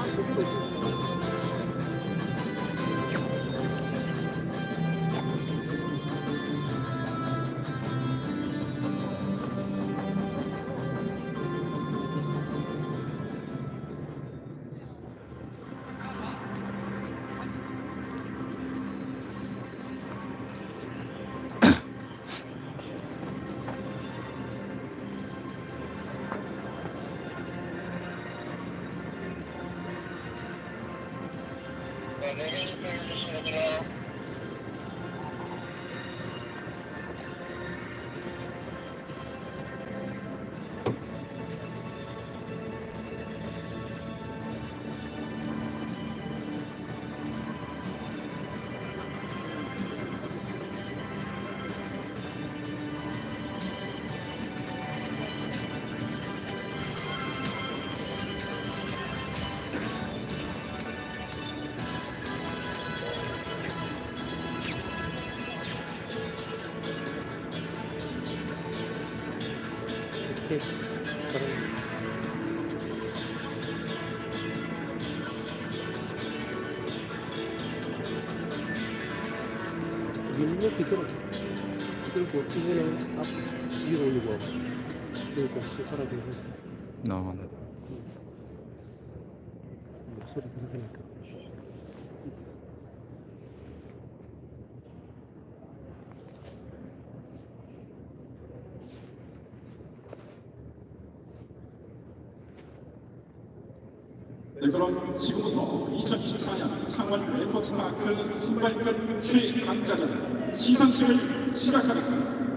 吗？Thank you. 이렇게 저런 밀면 그대로 들고 이거는 앞 위로 올리고 그러니까 손가락으로 해서. 아, 네. 목소리 들어가니까 네, 그럼 지금부터 2024년 창원 웰커스파크 선발급 최강자전 시상식을 시작하겠습니다.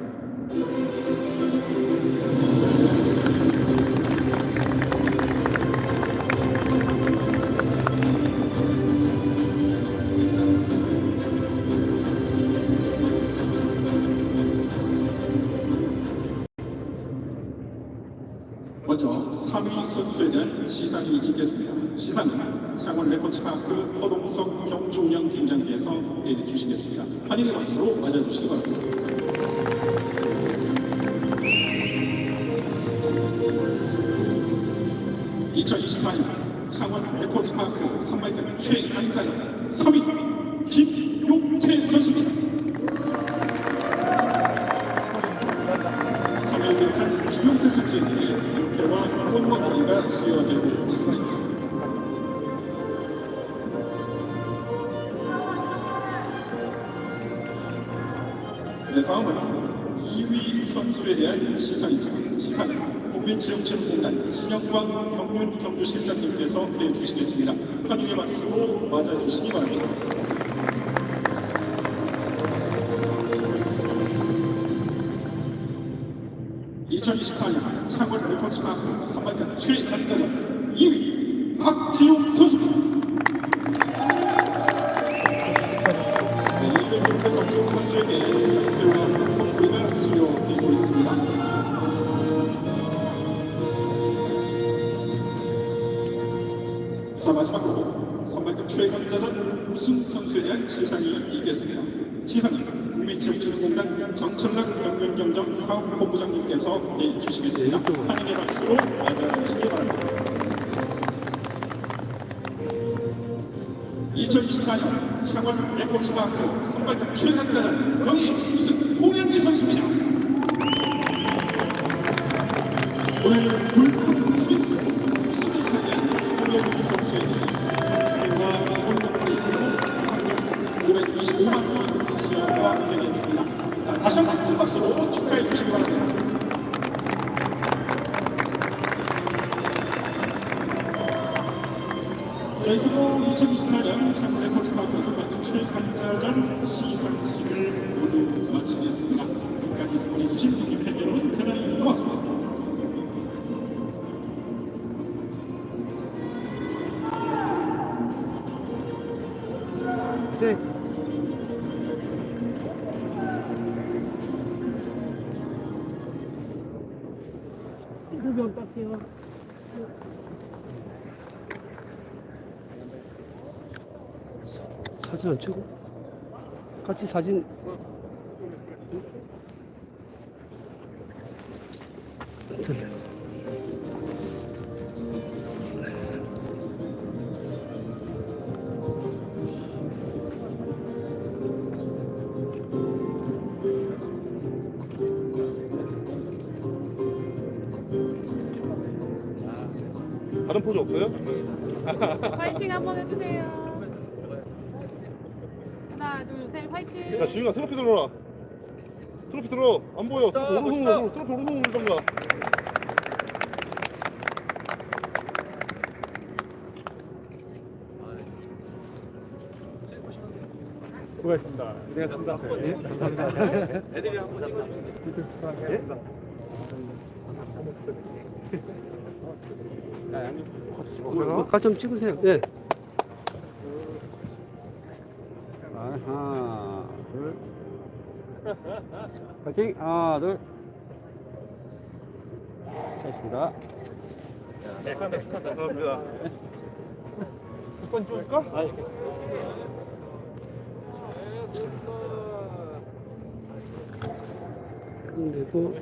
먼저 3위 선수에 대한 시상이 있겠습니다. 시상은 창원 레코츠파크 허동석 경주운영 팀장께서 해주시겠습니다. 환영의 박수로 맞아주시기 바랍니다. (2024년) 창원 레코츠파크 선발급 최강자는 서민 김용태 선수입니다. 꽃목걸이가 수여되고 있습니다. 네, 다음은 2위 선수에 대한 시상입니다. 시상은 국민체육체육공단 신영광 경륜 경주실장님께서 해주시겠습니다. 환영의 박수로 맞아주시기 바랍니다. (2024년) 창원 레포츠마크 선발전 최강자전 2위 박지용 선수입니다. 네, 경기 박지용 선수에게 상패와 선물가 수여되고 있습니다. 자 마지막으로 선발급 최강자전 우승 선수에 대한 시상이 있겠습니다. 국민 체육체육공단 정철락 경륜경정 사업본부장님께서 해주시겠습니다. 환영의 박수로 맞아주시기 바랍니다. 2024년 창원 에코츠마크 선발급 최강자전 명예 우승 홍현기 선수입니다. 오늘 불금 수입수 우승을 차지한 홍현기 선수에게 상패와 홀로그램 상금 525만 원 다시 한번 큰 박수로 축하해 주시기 바랍니다. 저희 서로 2024년 창원 에코츠마크 선발급 최강자전 시상식을 모두 마치겠습니다. 여기까지 수고해주신 경기 팬 여러분 대단히 고맙습니다. 네. 딸게요. 사- 사진 안 찍고? 같이 사진. 들려. 다른 포즈 없어요? 파이팅 한번 해주세요. 하나, 둘, 셋, 파이팅. 야 지윤아 트로피 들어라 트로피 들어 안 보여 트로피 오른손으로 트로피 오른손으로 들던가 수고하셨습니다. 고생하셨습니다. 네, 감사합니다. 애들이 한번 찍어주세요. 예? 같이 좀 찍으세요. 예. 하나, 둘. 파이팅! 하나, 둘. 잘했습니다. 감사합니다 한번 찍을까? 끝내고